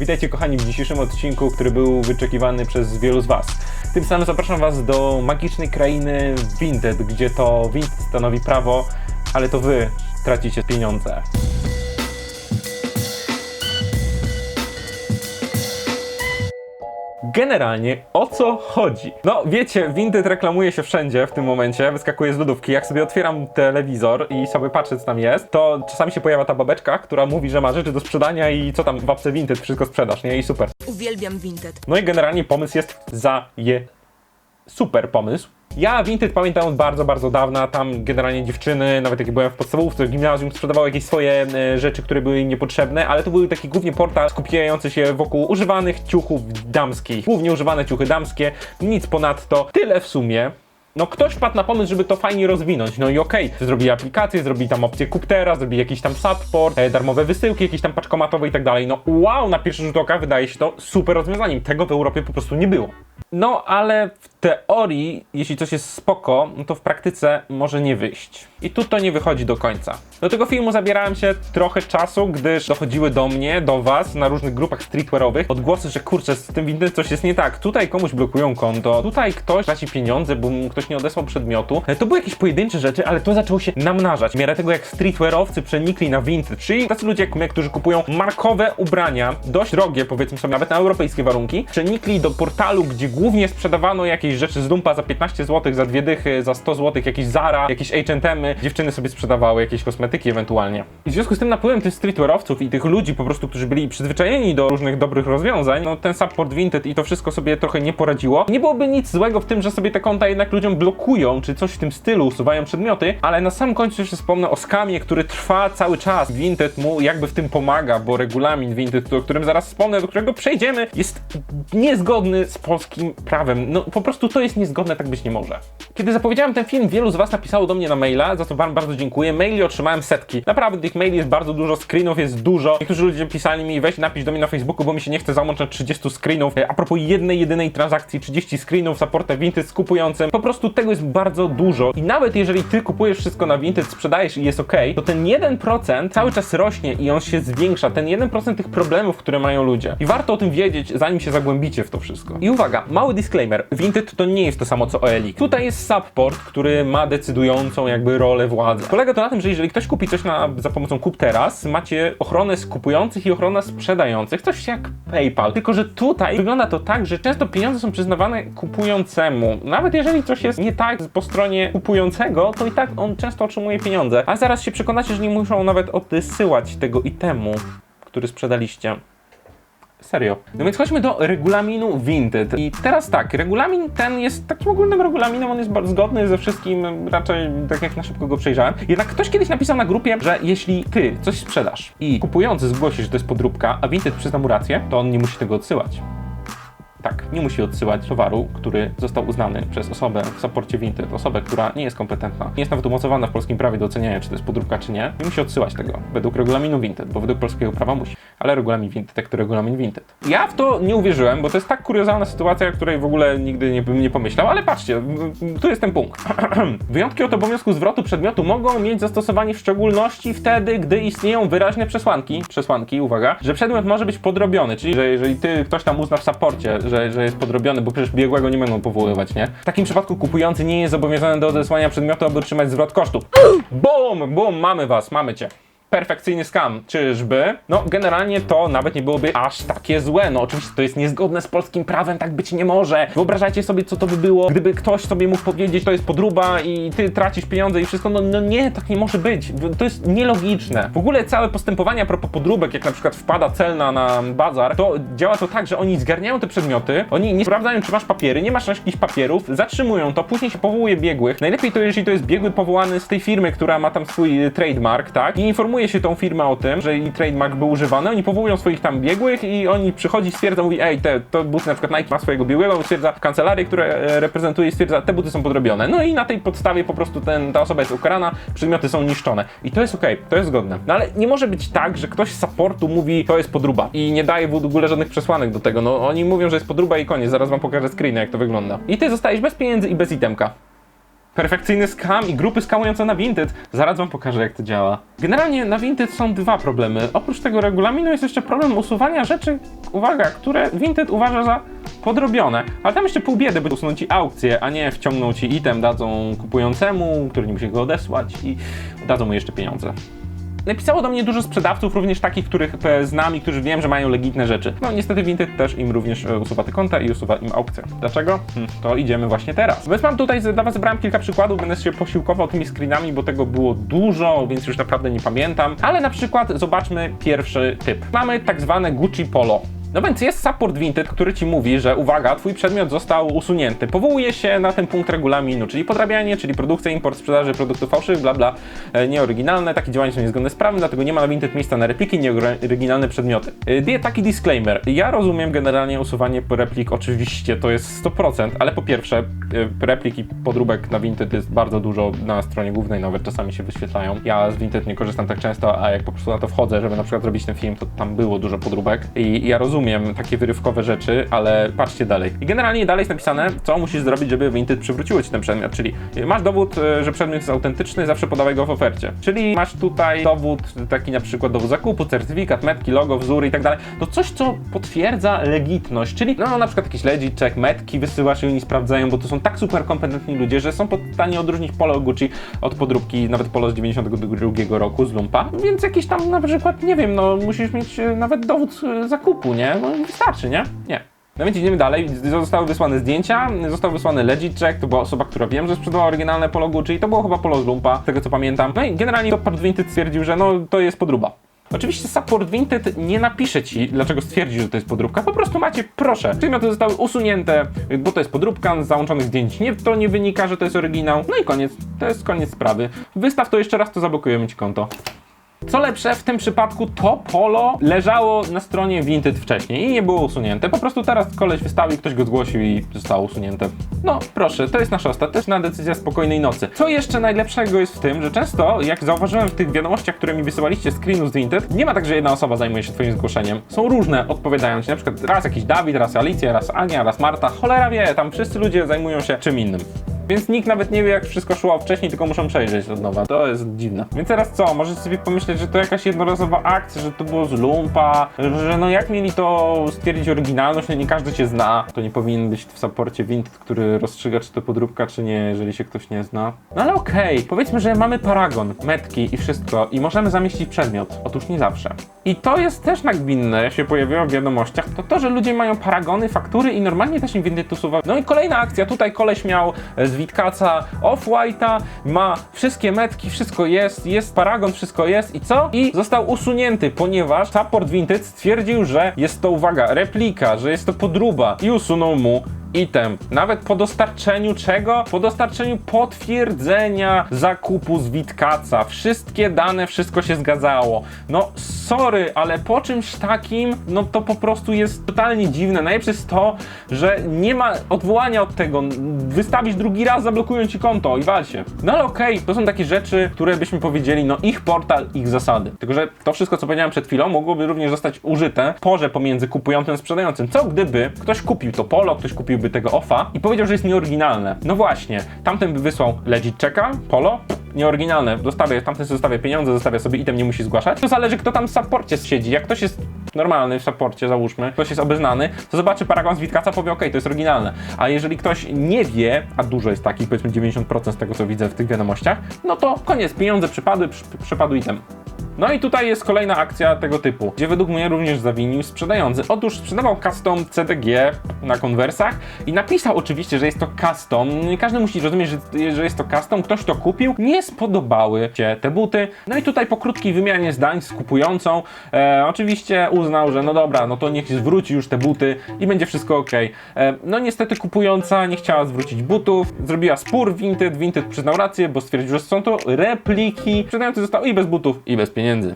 Witajcie kochani w dzisiejszym odcinku, który był wyczekiwany przez wielu z Was. Tym samym zapraszam Was do magicznej krainy Vinted, gdzie to Vinted stanowi prawo, ale to Wy tracicie pieniądze. Generalnie o co chodzi? No wiecie, Vinted reklamuje się wszędzie w tym momencie, wyskakuje z lodówki. Jak sobie otwieram telewizor i sobie patrzę co tam jest, to czasami się pojawia ta babeczka, która mówi, że ma rzeczy do sprzedania i co tam w apce Vinted, wszystko sprzedasz, nie? I super. Uwielbiam Vinted. No i generalnie pomysł jest za je super pomysł. Ja Vinted pamiętam od bardzo, bardzo dawna, tam generalnie dziewczyny, nawet jak byłem w podstawówce, w gimnazjum, sprzedawały jakieś swoje e, rzeczy, które były niepotrzebne, ale to był taki głównie portal skupiający się wokół używanych ciuchów damskich, głównie używane ciuchy damskie, nic ponadto, tyle w sumie. No ktoś wpadł na pomysł, żeby to fajnie rozwinąć, no i okej, zrobili aplikację, zrobili tam opcję kup teraz, zrobili jakiś tam support, e, darmowe wysyłki, jakieś tam paczkomatowe i tak dalej, no wow, na pierwszy rzut oka wydaje się to super rozwiązaniem, tego w Europie po prostu nie było. No, ale w teorii, jeśli coś jest spoko, no to w praktyce może nie wyjść. I tu to nie wychodzi do końca. Do tego filmu zabierałem się trochę czasu, gdyż dochodziły do mnie, do was, na różnych grupach streetwearowych odgłosy, że kurczę, z tym Vinted coś jest nie tak. Tutaj komuś blokują konto, tutaj ktoś traci pieniądze, bo mu ktoś nie odesłał przedmiotu. E, To były jakieś pojedyncze rzeczy, ale to zaczęło się namnażać. W miarę tego, jak streetwearowcy przenikli na Vinted, czyli tacy ludzie jak my, którzy kupują markowe ubrania, dość drogie, powiedzmy sobie, nawet na europejskie warunki, przenikli do portalu, gdzie głównie sprzedawano jakieś rzeczy z dumpa za 15 zł, za dwie dychy, za 100 zł, jakieś Zara, jakieś H&M, dziewczyny sobie sprzedawały jakieś kosmetyki ewentualnie. I w związku z tym napływem tych streetwearowców i tych ludzi po prostu, którzy byli przyzwyczajeni do różnych dobrych rozwiązań, no ten support Vinted i to wszystko sobie trochę nie poradziło. Nie byłoby nic złego w tym, że sobie te konta jednak ludziom blokują, czy coś w tym stylu, usuwają przedmioty, ale na sam końcu jeszcze wspomnę o skamie, który trwa cały czas. Vinted mu jakby w tym pomaga, bo regulamin Vinted, o którym zaraz wspomnę, do którego przejdziemy, jest niezgodny z polskim prawem. No po prostu to jest niezgodne, tak być nie może. Kiedy zapowiedziałem ten film, wielu z Was napisało do mnie na maila, za co Wam bardzo dziękuję. Maili otrzymałem setki. Naprawdę tych maili jest bardzo dużo, screenów jest dużo. Niektórzy ludzie pisali mi, weź napisz do mnie na Facebooku, bo mi się nie chce załączać 30 screenów. E, A propos jednej, jedynej transakcji, 30 screenów, supportem Vinted z kupującym. Po prostu tego jest bardzo dużo. I nawet jeżeli Ty kupujesz wszystko na Vinted, sprzedajesz i jest ok, to ten 1% cały czas rośnie i on się zwiększa. Ten 1% tych problemów, które mają ludzie. I warto o tym wiedzieć, zanim się zagłębicie w to wszystko. I uwaga, mały disclaimer. Vinted to nie jest to samo co OLX. Tutaj jest support, który ma decydującą jakby rolę władzy. Polega to na tym, że jeżeli ktoś kupi coś na, za pomocą kup teraz, macie ochronę z kupujących i ochronę sprzedających. Coś jak PayPal. Tylko, że tutaj wygląda to tak, że często pieniądze są przyznawane kupującemu. Nawet jeżeli coś jest nie tak po stronie kupującego, to i tak on często otrzymuje pieniądze. A zaraz się przekonacie, że nie muszą nawet odsyłać tego itemu, który sprzedaliście. Serio. No więc chodźmy do regulaminu Vinted. I teraz tak, regulamin ten jest takim ogólnym regulaminem, on jest bardzo zgodny ze wszystkim, raczej tak jak na szybko go przejrzałem. Jednak ktoś kiedyś napisał na grupie, że jeśli ty coś sprzedasz i kupujący zgłosi, że to jest podróbka, a Vinted przyzna mu rację, to on nie musi tego odsyłać. Tak, nie musi odsyłać towaru, który został uznany przez osobę w saporcie Vinted, osobę, która nie jest kompetentna, nie jest nawet umocowana w polskim prawie do oceniania, czy to jest podróbka, czy nie. Nie musi odsyłać tego według regulaminu Vinted, bo według polskiego prawa musi. Ale regulamin Vinted, jak to regulamin Vinted. Ja w to nie uwierzyłem, bo to jest tak kuriozalna sytuacja, o której w ogóle nigdy nie bym nie pomyślał, ale patrzcie, tu jest ten punkt. Wyjątki od obowiązku zwrotu przedmiotu mogą mieć zastosowanie w szczególności wtedy, gdy istnieją wyraźne przesłanki, przesłanki, uwaga, że przedmiot może być podrobiony, czyli że jeżeli ty ktoś tam uzna w saporcie, że, że jest podrobiony, bo przecież biegłego nie będą powoływać, nie? W takim przypadku kupujący nie jest zobowiązany do odesłania przedmiotu, aby otrzymać zwrot kosztów. Bum, bum, mamy was, mamy cię. Perfekcyjny skam, czyżby? No, generalnie to nawet nie byłoby aż takie złe. No, oczywiście to jest niezgodne z polskim prawem, tak być nie może. Wyobrażacie sobie, co to by było, gdyby ktoś sobie mógł powiedzieć, to jest podruba i ty tracisz pieniądze i wszystko. No, no nie, tak nie może być. To jest nielogiczne. W ogóle całe postępowanie a propos podróbek, jak na przykład wpada celna na bazar, to działa to tak, że oni zgarniają te przedmioty, oni nie sprawdzają, czy masz papiery, nie masz jakichś papierów, zatrzymują to, później się powołuje biegłych. Najlepiej to, jeżeli to jest biegły powołany z tej firmy, która ma tam swój trademark, tak? I informuje się tą firmę o tym, że jej trademark był używany, oni powołują swoich tam biegłych i oni przychodzi, stwierdza, mówi, ej, te, to buty na przykład Nike ma swojego biegłego, stwierdza kancelarię, które e, reprezentuje i stwierdza, te buty są podrobione. No i na tej podstawie po prostu ten, ta osoba jest ukarana, przedmioty są niszczone. I to jest okej, to jest zgodne. No ale nie może być tak, że ktoś z supportu mówi, to jest podruba i nie daje w ogóle żadnych przesłanek do tego. No oni mówią, że jest podruba i koniec, zaraz wam pokażę screeny, jak to wygląda. I ty zostajesz bez pieniędzy i bez itemka. Perfekcyjny skam i grupy skamujące na Vinted. Zaraz wam pokażę, jak to działa. Generalnie na Vinted są dwa problemy. Oprócz tego regulaminu jest jeszcze problem usuwania rzeczy, uwaga, które Vinted uważa za podrobione. Ale tam jeszcze pół biedy, by usunąć ci aukcję, a nie wciągną ci item, dadzą kupującemu, który nie musi go odesłać i dadzą mu jeszcze pieniądze. Napisało do mnie dużo sprzedawców, również takich, których znam i którzy wiem, że mają legitne rzeczy. No niestety Vinted też im również e, usuwa te konta i usuwa im aukcje. Dlaczego? Hm, to idziemy właśnie teraz. Więc mam tutaj, dla was zebrałem kilka przykładów, będę się posiłkował tymi screenami, bo tego było dużo, więc już naprawdę nie pamiętam. Ale na przykład zobaczmy pierwszy typ. Mamy tak zwane Gucci Polo. No więc jest support Vinted, który ci mówi, że uwaga, twój przedmiot został usunięty. Powołuje się na ten punkt regulaminu, czyli podrabianie, czyli produkcja, import, sprzedaży produktów fałszywych, bla bla, e, nieoryginalne, takie działania są niezgodne z prawem, dlatego nie ma na Vinted miejsca na repliki, nieoryginalne przedmioty. E, taki disclaimer. Ja rozumiem generalnie usuwanie replik, oczywiście to jest 100%, ale po pierwsze, e, replik i podróbek na Vinted jest bardzo dużo na stronie głównej, nawet czasami się wyświetlają. Ja z Vinted nie korzystam tak często, a jak po prostu na to wchodzę, żeby na przykład robić ten film, to tam było dużo podróbek i ja rozumiem takie wyrywkowe rzeczy, ale patrzcie dalej. I generalnie dalej jest napisane, co musisz zrobić, żeby Vinted przywróciło ci ten przedmiot, czyli masz dowód, e, że przedmiot jest autentyczny, zawsze podawaj go w ofercie. Czyli masz tutaj dowód, taki na przykład dowód zakupu, certyfikat, metki, logo, wzór i tak dalej. To coś, co potwierdza legitność, czyli no na przykład jakiś legit check, metki wysyłasz i oni sprawdzają, bo to są tak super kompetentni ludzie, że są w stanie odróżnić polo Gucci od podróbki, nawet polo z 92 roku z Lumpa, więc jakiś tam na przykład, nie wiem, no musisz mieć e, nawet dowód zakupu, nie? No wystarczy, nie? Nie. No więc idziemy dalej. Zostały wysłane zdjęcia, został wysłany legit check, to była osoba, która wiem, że sprzedała oryginalne polo Gucci i to było chyba polo z Lumpa, z tego co pamiętam. No i generalnie support Vinted stwierdził, że no to jest podróba. Oczywiście support Vinted nie napisze ci, dlaczego stwierdzi, że to jest podróbka. Po prostu macie, proszę. Przedmioty zostały usunięte, bo to jest podróbka, z załączonych zdjęć nie, to nie wynika, że to jest oryginał. No i koniec. To jest koniec sprawy. Wystaw to jeszcze raz, to zablokujemy ci konto. Co lepsze, w tym przypadku to polo leżało na stronie Vinted wcześniej i nie było usunięte. Po prostu teraz koleś wystawił, ktoś go zgłosił i zostało usunięte. No proszę, to jest nasza ostateczna decyzja spokojnej nocy. Co jeszcze najlepszego jest w tym, że często, jak zauważyłem w tych wiadomościach, które mi wysyłaliście screenu z Vinted, nie ma tak, że jedna osoba zajmuje się twoim zgłoszeniem. Są różne odpowiadając, na przykład raz jakiś Dawid, raz Alicja, raz Ania, raz Marta. Cholera wie, tam wszyscy ludzie zajmują się czym innym. Więc nikt nawet nie wie, jak wszystko szło wcześniej, tylko muszą przejrzeć od nowa. To jest dziwne. Więc teraz co? Możecie sobie pomyśleć, że to jakaś jednorazowa akcja, że to było z lumpa, że no jak mieli to stwierdzić oryginalność, no nie każdy się zna. To nie powinien być w saporcie Vinted, który rozstrzyga, czy to podróbka, czy nie, jeżeli się ktoś nie zna. No ale okej, powiedzmy, że mamy paragon, metki i wszystko i możemy zamieścić przedmiot. Otóż nie zawsze. I to jest też nagminne, się pojawiło w wiadomościach, to to, że ludzie mają paragony, faktury i normalnie też im Vinted usuwa. No i kolejna akcja, tutaj koleś miał z Witkaca Off-White'a, ma wszystkie metki, wszystko jest, jest paragon, wszystko jest i co? I został usunięty, ponieważ support Vinted stwierdził, że jest to, uwaga, replika, że jest to podróba i usunął mu item. Nawet po dostarczeniu czego? Po dostarczeniu potwierdzenia zakupu z Witkaca. Wszystkie dane, wszystko się zgadzało. No sorry, ale po czymś takim, no to po prostu jest totalnie dziwne. Najlepsze jest to, że nie ma odwołania od tego. Wystawisz drugi raz, zablokują ci konto i wal się. No ale okej, to są takie rzeczy, które byśmy powiedzieli, no ich portal, ich zasady. Tylko, że to wszystko, co powiedziałem przed chwilą, mogłoby również zostać użyte w porze pomiędzy kupującym a sprzedającym. Co gdyby ktoś kupił to polo, ktoś tego offa i powiedział, że jest nieoryginalne. No właśnie, tamten by wysłał legit checka, polo, nieoryginalne, zostawia, tamten sobie zostawia pieniądze, zostawia sobie item, nie musi zgłaszać. To zależy, kto tam w supporcie siedzi. Jak ktoś jest normalny w supporcie, załóżmy, ktoś jest obeznany, to zobaczy paragon z Witkaca, powie, ok, to jest oryginalne. A jeżeli ktoś nie wie, a dużo jest takich, powiedzmy 90% z tego, co widzę w tych wiadomościach, no to koniec, pieniądze przypadły, przy, item. No i tutaj jest kolejna akcja tego typu, gdzie według mnie również zawinił sprzedający. Otóż sprzedawał custom CDG na konwersach i napisał oczywiście, że jest to custom. Każdy musi rozumieć, że, że jest to custom. Ktoś to kupił, nie spodobały się te buty. No i tutaj po krótkiej wymianie zdań z kupującą, e, oczywiście uznał, że no dobra, no to niech zwróci już te buty i będzie wszystko ok. E, no niestety kupująca nie chciała zwrócić butów, zrobiła spór Vinted, Vinted przyznał rację, bo stwierdził, że są to repliki. Sprzedający został i bez butów, i bez pieniędzy. pieniędzy.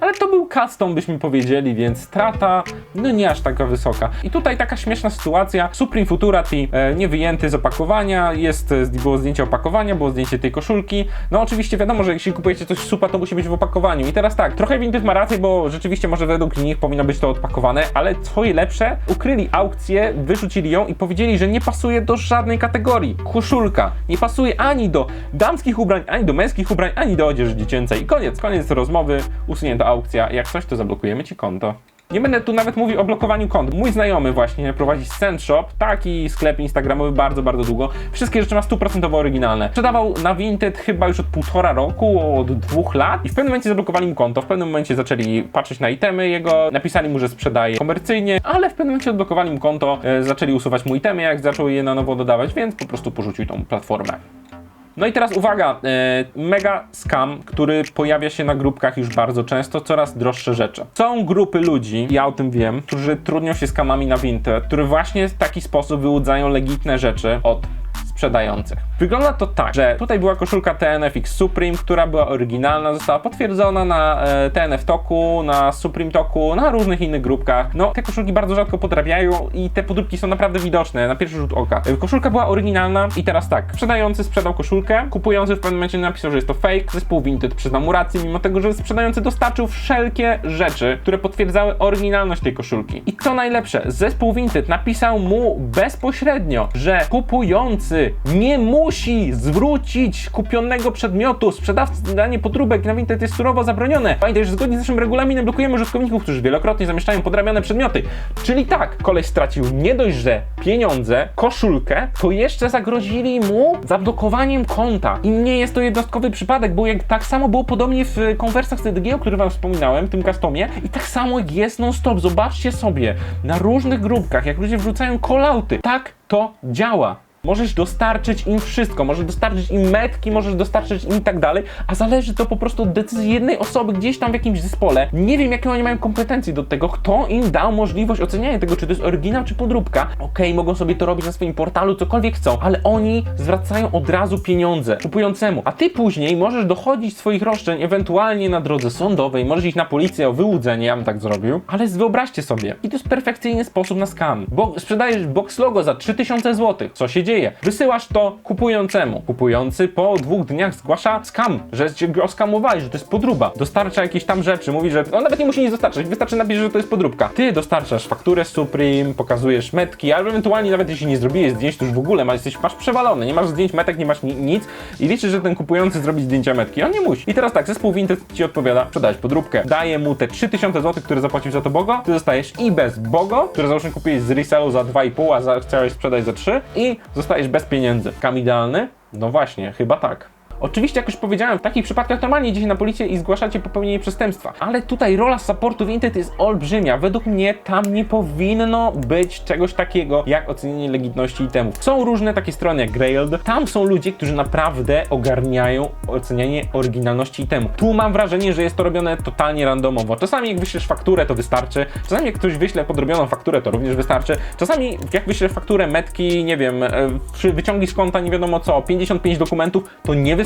Ale to był custom, byśmy powiedzieli, więc strata, no nie aż taka wysoka. I tutaj taka śmieszna sytuacja. Supreme Futurati e, nie wyjęty z opakowania, jest, e, było zdjęcie opakowania, było zdjęcie tej koszulki. No oczywiście wiadomo, że jeśli kupujecie coś supa, to musi być w opakowaniu. I teraz tak, trochę Vinted ma rację, bo rzeczywiście może według nich powinno być to odpakowane, ale co lepsze, ukryli aukcję, wyrzucili ją i powiedzieli, że nie pasuje do żadnej kategorii. Koszulka nie pasuje ani do damskich ubrań, ani do męskich ubrań, ani do odzieży dziecięcej. I koniec, koniec rozmowy, usunięta aukcja. Jak coś, to zablokujemy ci konto. Nie będę tu nawet mówił o blokowaniu kont. Mój znajomy właśnie prowadzi Scent Shop, taki sklep instagramowy bardzo, bardzo długo. Wszystkie rzeczy ma stuprocentowo oryginalne. Sprzedawał na Vinted chyba już od półtora roku, od dwóch lat i w pewnym momencie zablokowali mu konto. W pewnym momencie zaczęli patrzeć na itemy jego, napisali mu, że sprzedaje komercyjnie, ale w pewnym momencie odblokowali mu konto, e, zaczęli usuwać mu itemy, jak zaczął je na nowo dodawać, więc po prostu porzucił tą platformę. No i teraz uwaga, e, mega scam, który pojawia się na grupkach już bardzo często, coraz droższe rzeczy. Są grupy ludzi, ja o tym wiem, którzy trudnią się skamami na Vinted, które właśnie w taki sposób wyłudzają legitne rzeczy od sprzedających. Wygląda to tak, że tutaj była koszulka TNF X Supreme, która była oryginalna, została potwierdzona na e, TNF Toku, na Supreme Toku, na różnych innych grupkach. No, te koszulki bardzo rzadko podrabiają i te podróbki są naprawdę widoczne na pierwszy rzut oka. E, Koszulka była oryginalna i teraz tak, sprzedający sprzedał koszulkę, kupujący w pewnym momencie napisał, że jest to fake, zespół Vinted przyznał mu rację, mimo tego, że sprzedający dostarczył wszelkie rzeczy, które potwierdzały oryginalność tej koszulki. I co najlepsze, zespół Vinted napisał mu bezpośrednio, że kupujący nie musi zwrócić kupionego przedmiotu. Sprzedawcy danie podróbek na Vinted jest surowo zabronione. Pamiętaj, że zgodnie z naszym regulaminem blokujemy użytkowników, którzy wielokrotnie zamieszczają podrabiane przedmioty. Czyli tak, koleś stracił nie dość, że pieniądze, koszulkę, to jeszcze zagrozili mu zablokowaniem konta. I nie jest to jednostkowy przypadek, bo jak tak samo było podobnie w konwersach z TDG, o których wam wspominałem, w tym customie i tak samo jest non-stop. Zobaczcie sobie, na różnych grupkach, jak ludzie wrzucają kolauty. Tak to działa. Możesz dostarczyć im wszystko, możesz dostarczyć im metki, możesz dostarczyć im i tak dalej, a zależy to po prostu od decyzji jednej osoby gdzieś tam w jakimś zespole. Nie wiem, jakie oni mają kompetencje do tego, kto im dał możliwość oceniania tego, czy to jest oryginał, czy podróbka. Okej, mogą sobie to robić na swoim portalu, cokolwiek chcą, ale oni zwracają od razu pieniądze kupującemu, a ty później możesz dochodzić swoich roszczeń ewentualnie na drodze sądowej, możesz iść na policję o wyłudzenie, ja bym tak zrobił, ale wyobraźcie sobie, i to jest perfekcyjny sposób na skam, bo sprzedajesz box logo za 3000 zł, co się dzieje? Wysyłasz to kupującemu. Kupujący po dwóch dniach zgłasza skam, że cię oskamowali, że to jest podróba. Dostarcza jakieś tam rzeczy, mówi, że on nawet nie musi nic dostarczać, wystarczy napisać, że to jest podróbka. Ty dostarczasz fakturę Supreme, pokazujesz metki, albo ewentualnie nawet jeśli nie zrobiłeś zdjęć, to już w ogóle masz, jesteś, masz przewalony, nie masz zdjęć metek, nie masz ni nic i liczysz, że ten kupujący zrobi zdjęcia metki. On nie musi. I teraz tak, zespół Vinted ci odpowiada, sprzedałeś podróbkę, daje mu te 3000 zł, które zapłacił za to Bogo, ty dostajesz i bez Bogo, które załóżmy kupiłeś z resellu za 2,5, a za, chciałeś sprzedać za 3 i zostajesz bez pieniędzy. Skam idealny? No właśnie, chyba tak. Oczywiście, jak już powiedziałem, w takich przypadkach normalnie idziecie na policję i zgłaszacie popełnienie przestępstwa. Ale tutaj rola supportu Vinted jest olbrzymia. Według mnie tam nie powinno być czegoś takiego jak ocenienie legitności itemów. Są różne takie strony jak Grailed. Tam są ludzie, którzy naprawdę ogarniają ocenianie oryginalności itemu. Tu mam wrażenie, że jest to robione totalnie randomowo. Czasami jak wyślesz fakturę, to wystarczy. Czasami jak ktoś wyśle podrobioną fakturę, to również wystarczy. Czasami jak wyślesz fakturę metki, nie wiem, e, wyciągi z konta nie wiadomo co, 55 dokumentów, to nie wystarczy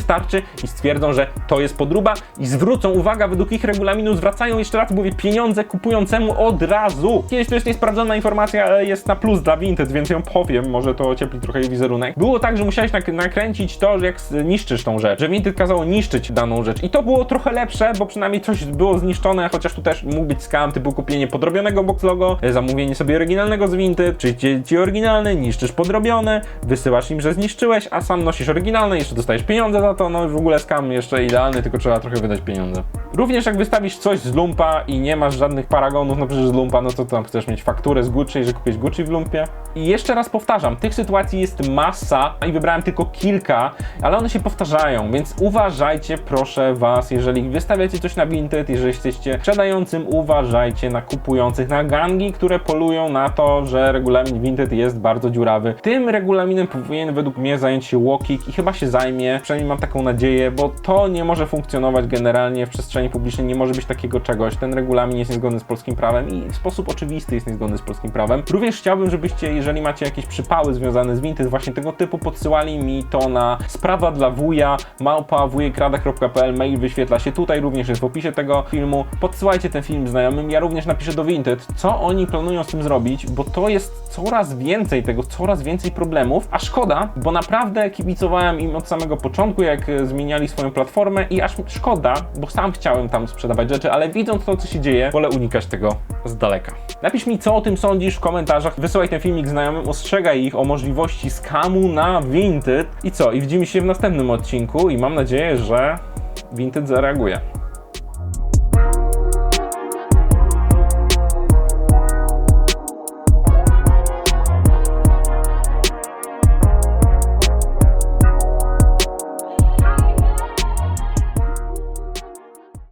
i stwierdzą, że to jest podróba i zwrócą, uwaga, według ich regulaminu zwracają jeszcze raz, mówię, pieniądze kupującemu od razu. Kiedyś to jest niesprawdzona informacja, ale jest na plus dla Vinted, więc ją powiem, może to ociepli trochę jej wizerunek. Było tak, że musiałeś nak- nakręcić to, że jak niszczysz tą rzecz, że Vinted kazało niszczyć daną rzecz i to było trochę lepsze, bo przynajmniej coś było zniszczone, chociaż tu też mógł być scam, typu kupienie podrobionego box logo, e, zamówienie sobie oryginalnego z Vinted, przyjdzie ci oryginalny, niszczysz podrobione, wysyłasz im, że zniszczyłeś, a sam nosisz oryginalne, jeszcze dostajesz pieniądze za to, no w ogóle scam jeszcze idealny, tylko trzeba trochę wydać pieniądze. Również jak wystawisz coś z lumpa i nie masz żadnych paragonów, no przecież z lumpa, no to tam chcesz mieć fakturę z Gucci, że kupiłeś Gucci w lumpie. I jeszcze raz powtarzam, tych sytuacji jest masa i wybrałem tylko kilka, ale one się powtarzają, więc uważajcie proszę was, jeżeli wystawiacie coś na Vinted, jeżeli jesteście sprzedającym, uważajcie na kupujących, na gangi, które polują na to, że regulamin Vinted jest bardzo dziurawy. Tym regulaminem powinien według mnie zająć się Łokik i chyba się zajmie, przynajmniej mam taką nadzieję, bo to nie może funkcjonować generalnie w przestrzeni publicznej, nie może być takiego czegoś. Ten regulamin jest niezgodny z polskim prawem i w sposób oczywisty jest niezgodny z polskim prawem. Również chciałbym, żebyście, jeżeli macie jakieś przypały związane z Vinted właśnie tego typu, podsyłali mi to na sprawa dla wuja, małpa wujek.rada.pl, mail wyświetla się tutaj, również jest w opisie tego filmu. Podsyłajcie ten film znajomym, ja również napiszę do Vinted, co oni planują z tym zrobić, bo to jest coraz więcej tego, coraz więcej problemów, a szkoda, bo naprawdę kibicowałem im od samego początku, jak e, zmieniali swoją platformę i aż szkoda, bo sam chciałem tam sprzedawać rzeczy, ale widząc to, co się dzieje, wolę unikać tego z daleka. Napisz mi, co o tym sądzisz w komentarzach, wysyłaj ten filmik znajomym, ostrzegaj ich o możliwości skamu na Vinted i co, i widzimy się w następnym odcinku i mam nadzieję, że Vinted zareaguje.